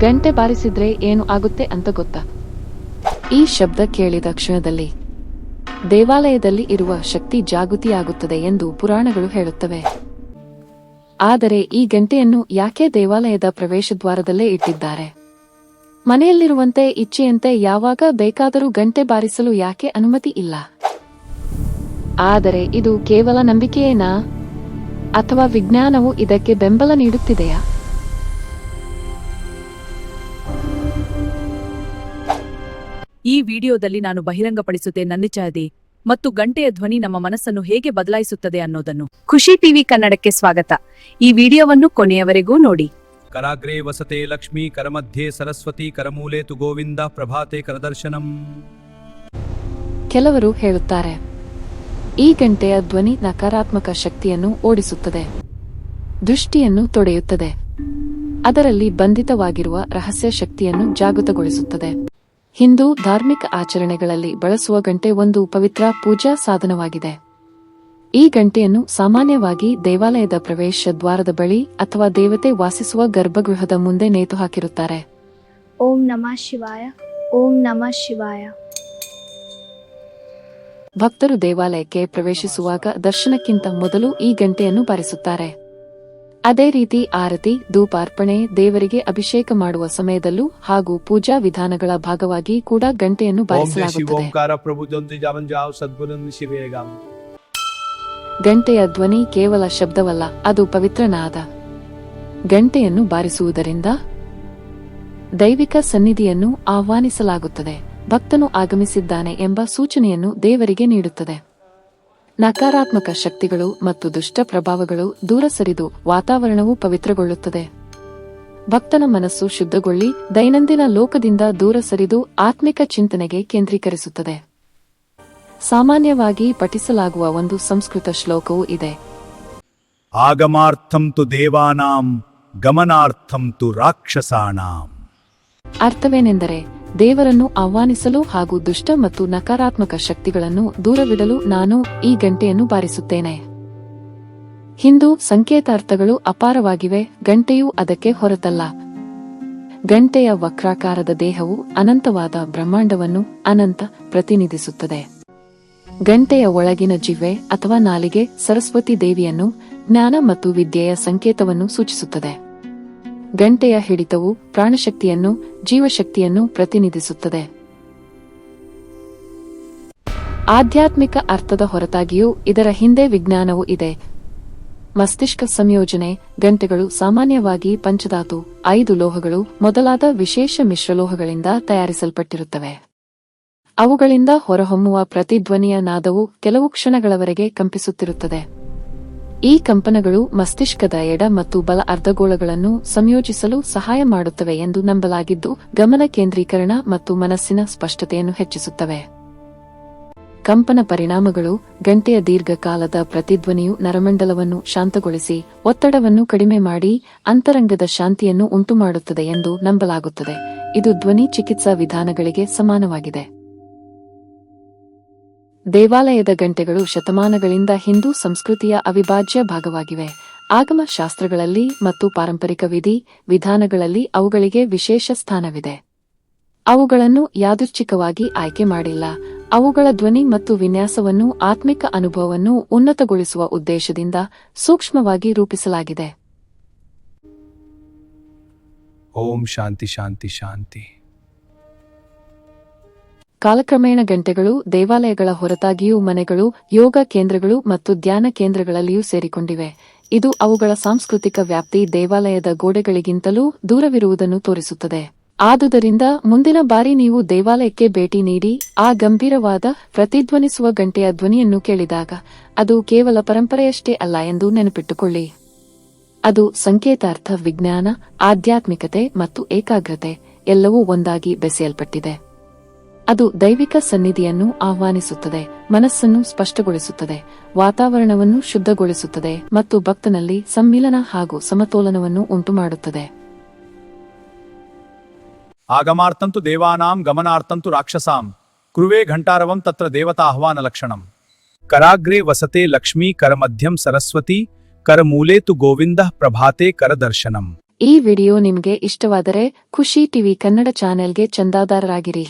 ಗಂಟೆ ಬಾರಿಸಿದ್ರೆ ಏನು ಆಗುತ್ತೆ ಅಂತ ಗೊತ್ತಾ? ಈ ಶಬ್ದ ಕೇಳಿದ ಕ್ಷಣದಲ್ಲಿ ದೇವಾಲಯದಲ್ಲಿ ಇರುವ ಶಕ್ತಿ ಜಾಗೃತಿಯಾಗುತ್ತದೆ ಎಂದು ಪುರಾಣಗಳು ಹೇಳುತ್ತವೆ. ಆದರೆ ಈ ಗಂಟೆಯನ್ನು ಯಾಕೆ ದೇವಾಲಯದ ಪ್ರವೇಶದ್ವಾರದಲ್ಲೇ ಇಟ್ಟಿದ್ದಾರೆ? ಮನೆಯಲ್ಲಿರುವಂತೆ ಇಚ್ಛೆಯಂತೆ ಯಾವಾಗ ಬೇಕಾದರೂ ಗಂಟೆ ಬಾರಿಸಲು ಯಾಕೆ ಅನುಮತಿ ಇಲ್ಲ? ಆದರೆ ಇದು ಕೇವಲ ನಂಬಿಕೆಯೇನಾ? ಅಥವಾ ವಿಜ್ಞಾನವು ಇದಕ್ಕೆ ಬೆಂಬಲ ನೀಡುತ್ತಿದೆಯಾ? ಈ ವಿಡಿಯೋದಲ್ಲಿ ನಾನು ಬಹಿರಂಗಪಡಿಸುತ್ತೆ ನನ್ನಿಚ್ಛಾದಿ ಮತ್ತು ಗಂಟೆಯ ಧ್ವನಿ ನಮ್ಮ ಮನಸ್ಸನ್ನು ಹೇಗೆ ಬದಲಾಯಿಸುತ್ತದೆ ಅನ್ನೋದನ್ನು. ಖುಷಿ ಟಿವಿ ಕನ್ನಡಕ್ಕೆ ಸ್ವಾಗತ. ಈ ವಿಡಿಯೋವನ್ನು ಕೊನೆಯವರೆಗೂ ನೋಡಿ. ಕರಾಗ್ರೇ ವಸತೆ ಲಕ್ಷ್ಮೀ ಕರಮಧ್ಯೆ ಸರಸ್ವತಿ ಕರಮೂಲೆ ತು ಗೋವಿಂದ ಪ್ರಭಾತೆ ಕರದರ್ಶನಂ ಕೆಲವರು ಹೇಳುತ್ತಾರೆ ಈ ಗಂಟೆಯ ಧ್ವನಿ ನಕಾರಾತ್ಮಕ ಶಕ್ತಿಯನ್ನು ಓಡಿಸುತ್ತದೆ ದೃಷ್ಟಿಯನ್ನು ತೊಡೆಯುತ್ತದೆ ಅದರಲ್ಲಿ ಬಂಧಿತವಾಗಿರುವ ರಹಸ್ಯ ಶಕ್ತಿಯನ್ನು ಜಾಗೃತಗೊಳಿಸುತ್ತದೆ. ಹಿಂದೂ ಧಾರ್ಮಿಕ ಆಚರಣೆಗಳಲ್ಲಿ ಬಳಸುವ ಗಂಟೆ ಒಂದು ಪವಿತ್ರ ಪೂಜಾ ಸಾಧನವಾಗಿದೆ. ಈ ಗಂಟೆಯನ್ನು ಸಾಮಾನ್ಯವಾಗಿ ದೇವಾಲಯದ ಪ್ರವೇಶ ದ್ವಾರದ ಬಳಿ ಅಥವಾ ದೇವತೆ ವಾಸಿಸುವ ಗರ್ಭಗೃಹದ ಮುಂದೆ ನೇತು ಹಾಕಿರುತ್ತಾರೆ. ಓಂ ನಮಃ ಶಿವಾಯ ಓಂ ನಮಃ ಶಿವಾಯ. ಭಕ್ತರು ದೇವಾಲಯಕ್ಕೆ ಪ್ರವೇಶಿಸುವಾಗ ದರ್ಶನಕ್ಕಿಂತ ಮೊದಲು ಈ ಗಂಟೆಯನ್ನು ಬಾರಿಸುತ್ತಾರೆ. ಅದೇ ರೀತಿ ಆರತಿ ಧೂಪಾರ್ಪಣೆ ದೇವರಿಗೆ ಅಭಿಷೇಕ ಮಾಡುವ ಸಮಯದಲ್ಲೂ ಹಾಗೂ ಪೂಜಾ ವಿಧಾನಗಳ ಭಾಗವಾಗಿ ಕೂಡ ಗಂಟೆಯನ್ನು ಬಾರಿಸಲಾಗುತ್ತದೆ. ಗಂಟೆಯ ಧ್ವನಿ ಕೇವಲ ಶಬ್ದವಲ್ಲ ಅದು ಪವಿತ್ರನಾದ ಗಂಟೆಯನ್ನು ಬಾರಿಸುವುದರಿಂದ ದೈವಿಕ ಸನ್ನಿಧಿಯನ್ನು ಆಹ್ವಾನಿಸಲಾಗುತ್ತದೆ. ಭಕ್ತನು ಆಗಮಿಸಿದ್ದಾನೆ ಎಂಬ ಸೂಚನೆಯನ್ನು ದೇವರಿಗೆ ನೀಡುತ್ತದೆ. ನಕಾರಾತ್ಮಕ ಶಕ್ತಿಗಳು ಮತ್ತು ದುಷ್ಟ ಪ್ರಭಾವಗಳು ದೂರ ಸರಿದು ವಾತಾವರಣವು ಪವಿತ್ರಗೊಳ್ಳುತ್ತದೆ. ಭಕ್ತನ ಮನಸ್ಸು ಶುದ್ಧಗೊಳ್ಳಿ ದೈನಂದಿನ ಲೋಕದಿಂದ ದೂರ ಸರಿದು ಆತ್ಮಿಕ ಚಿಂತನೆಗೆ ಕೇಂದ್ರೀಕರಿಸುತ್ತದೆ. ಸಾಮಾನ್ಯವಾಗಿ ಪಠಿಸಲಾಗುವ ಒಂದು ಸಂಸ್ಕೃತ ಶ್ಲೋಕವೂ ಇದೆ. ಆಗಮಾರ್ಥಂ ತು ದೇವಾನಾಂ ಗಮನಾರ್ಥಂ ತು ರಾಕ್ಷಸಾನಾಂ ಅರ್ಥವೇನೆಂದರೆ ದೇವರನ್ನು ಆಹ್ವಾನಿಸಲು ಹಾಗೂ ದುಷ್ಟ ಮತ್ತು ನಕಾರಾತ್ಮಕ ಶಕ್ತಿಗಳನ್ನು ದೂರವಿಡಲು ನಾನು ಈ ಗಂಟೆಯನ್ನು ಬಾರಿಸುತ್ತೇನೆ. ಹಿಂದೂ ಸಂಕೇತಾರ್ಥಗಳು ಅಪಾರವಾಗಿವೆ, ಗಂಟೆಯೂ ಅದಕ್ಕೆ ಹೊರತಲ್ಲ. ಗಂಟೆಯ ವಕ್ರಾಕಾರದ ದೇಹವು ಅನಂತವಾದ ಬ್ರಹ್ಮಾಂಡವನ್ನು ಅನಂತ ಪ್ರತಿನಿಧಿಸುತ್ತದೆ. ಗಂಟೆಯ ಒಳಗಿನ ಜಿವೆ ಅಥವಾ ನಾಲಿಗೆ ಸರಸ್ವತಿ ದೇವಿಯನ್ನು ಜ್ಞಾನ ಮತ್ತು ವಿದ್ಯೆಯ ಸಂಕೇತವನ್ನು ಸೂಚಿಸುತ್ತದೆ. ಗಂಟೆಯ ಹಿಡಿತವು ಪ್ರಾಣಶಕ್ತಿಯನ್ನು, ಜೀವಶಕ್ತಿಯನ್ನು ಪ್ರತಿನಿಧಿಸುತ್ತದೆ. ಆಧ್ಯಾತ್ಮಿಕ ಅರ್ಥದ ಹೊರತಾಗಿಯೂ ಇದರ ಹಿಂದೆ ವಿಜ್ಞಾನವೂ ಇದೆ. ಮಸ್ತಿಷ್ಕ ಸಂಯೋಜನೆ, ಗಂಟೆಗಳು ಸಾಮಾನ್ಯವಾಗಿ ಪಂಚಧಾತು, ಐದು ಲೋಹಗಳು ಮೊದಲಾದ ವಿಶೇಷ ಮಿಶ್ರಲೋಹಗಳಿಂದ ತಯಾರಿಸಲ್ಪಟ್ಟಿರುತ್ತವೆ. ಅವುಗಳಿಂದ ಹೊರಹೊಮ್ಮುವ ಪ್ರತಿಧ್ವನಿಯ ನಾದವು ಕೆಲವು ಕ್ಷಣಗಳವರೆಗೆ ಕಂಪಿಸುತ್ತಿರುತ್ತದೆ. ಈ ಕಂಪನಗಳು ಮಸ್ತಿಷ್ಕದ ಎಡ ಮತ್ತು ಬಲ ಅರ್ಧಗೋಳಗಳನ್ನು ಸಂಯೋಜಿಸಲು ಸಹಾಯ ಮಾಡುತ್ತವೆ ಎಂದು ನಂಬಲಾಗಿದ್ದು, ಗಮನ ಕೇಂದ್ರೀಕರಣ ಮತ್ತು ಮನಸ್ಸಿನ ಸ್ಪಷ್ಟತೆಯನ್ನು ಹೆಚ್ಚಿಸುತ್ತವೆ. ಕಂಪನ ಪರಿಣಾಮಗಳು ಗಂಟೆಯ ದೀರ್ಘಕಾಲದ ಪ್ರತಿಧ್ವನಿಯು ನರಮಂಡಲವನ್ನು ಶಾಂತಗೊಳಿಸಿ, ಒತ್ತಡವನ್ನು ಕಡಿಮೆ ಮಾಡಿ, ಅಂತರಂಗದ ಶಾಂತಿಯನ್ನು ಉಂಟುಮಾಡುತ್ತದೆ ಎಂದು ನಂಬಲಾಗುತ್ತದೆ. ಇದು ಧ್ವನಿ ಚಿಕಿತ್ಸಾ ವಿಧಾನಗಳಿಗೆ ಸಮಾನವಾಗಿದೆ. ದೇವಾಲಯದ ಗಂಟೆಗಳು ಶತಮಾನಗಳಿಂದ ಹಿಂದೂ ಸಂಸ್ಕೃತಿಯ ಅವಿಭಾಜ್ಯ ಭಾಗವಾಗಿವೆ. ಆಗಮ ಶಾಸ್ತ್ರಗಳಲ್ಲಿ ಮತ್ತು ಪಾರಂಪರಿಕ ವಿಧಿ, ವಿಧಾನಗಳಲ್ಲಿ ಅವುಗಳಿಗೆ ವಿಶೇಷ ಸ್ಥಾನವಿದೆ. ಅವುಗಳನ್ನು ಯಾದೃಚ್ಛಿಕವಾಗಿ ಆಯ್ಕೆ ಮಾಡಿಲ್ಲ. ಅವುಗಳ ಧ್ವನಿ ಮತ್ತು ವಿನ್ಯಾಸವನ್ನು ಆತ್ಮಿಕ ಅನುಭವವನ್ನು ಉನ್ನತಗೊಳಿಸುವ ಉದ್ದೇಶದಿಂದ ಸೂಕ್ಷ್ಮವಾಗಿ ರೂಪಿಸಲಾಗಿದೆ. ಓಂ ಶಾಂತಿ ಶಾಂತಿ ಶಾಂತಿ. ಕಾಲಕ್ರಮೇಣ ಗಂಟೆಗಳು, ದೇವಾಲಯಗಳ ಹೊರತಾಗಿಯೂ ಮನೆಗಳು, ಯೋಗ ಕೇಂದ್ರಗಳು ಮತ್ತು ಧ್ಯಾನ ಕೇಂದ್ರಗಳಲ್ಲಿಯೂ ಸೇರಿಕೊಂಡಿವೆ. ಇದು ಅವುಗಳ ಸಾಂಸ್ಕೃತಿಕ ವ್ಯಾಪ್ತಿ ದೇವಾಲಯದ ಗೋಡೆಗಳಿಗಿಂತಲೂ ದೂರವಿರುವುದನ್ನು ತೋರಿಸುತ್ತದೆ. ಆದುದರಿಂದ ಮುಂದಿನ ಬಾರಿ ನೀವು ದೇವಾಲಯಕ್ಕೆ ಭೇಟಿ ನೀಡಿ, ಆ ಗಂಭೀರವಾದ, ಪ್ರತಿಧ್ವನಿಸುವ ಗಂಟೆಯ ಧ್ವನಿಯನ್ನು ಕೇಳಿದಾಗ, ಅದು ಕೇವಲ ಪರಂಪರೆಯಷ್ಟೇ ಅಲ್ಲ ಎಂದು ನೆನಪಿಟ್ಟುಕೊಳ್ಳಿ. ಅದು ಸಂಕೇತಾರ್ಥ ವಿಜ್ಞಾನ, ಆಧ್ಯಾತ್ಮಿಕತೆ ಮತ್ತು ಏಕಾಗ್ರತೆ, ಎಲ್ಲವೂ ಒಂದಾಗಿ ಬೆಸೆಯಲ್ಪಟ್ಟಿದೆ. ಅದು ದೈವಿಕ ಸನ್ನಿಧಿಯನ್ನು ಆಹ್ವಾನಿಸುತ್ತದೆ ಮನಸ್ಸನ್ನು ಸ್ಪಷ್ಟಗೊಳಿಸುತ್ತದೆ ವಾತಾವರಣವನ್ನು ಶುದ್ಧಗೊಳಿಸುತ್ತದೆ ಮತ್ತು ಭಕ್ತನಲ್ಲಿ ಸಮ್ಮಿಲನ ಹಾಗೂ ಸಮತೋಲನವನ್ನು ಉಂಟುಮಾಡುತ್ತದೆ. ಆಗಮಾರ್ಥಂತು ದೇವಾನಾಂ ಗಮನಾರ್ಥಂತು ರಾಕ್ಷಸಾಂ ಕೃವೇ ಘಂಟಾರವಂ ತತ್ರ ದೇವತಾ ಆಹ್ವಾನ ಲಕ್ಷಣಂ. ಕರಾಗ್ರೆ ವಸತೆ ಲಕ್ಷ್ಮೀ ಕರಮಧ್ಯಂ ಸರಸ್ವತಿ ಕರಮೂಲೆ ತು ಗೋವಿಂದ ಪ್ರಭಾತೆ ಕರದರ್ಶನಂ ಈ ವಿಡಿಯೋ ನಿಮಗೆ ಇಷ್ಟವಾದರೆ ಖುಷಿ ಟಿವಿ ಕನ್ನಡ ಚಾನೆಲ್ಗೆ ಚಂದಾದಾರರಾಗಿರಿ.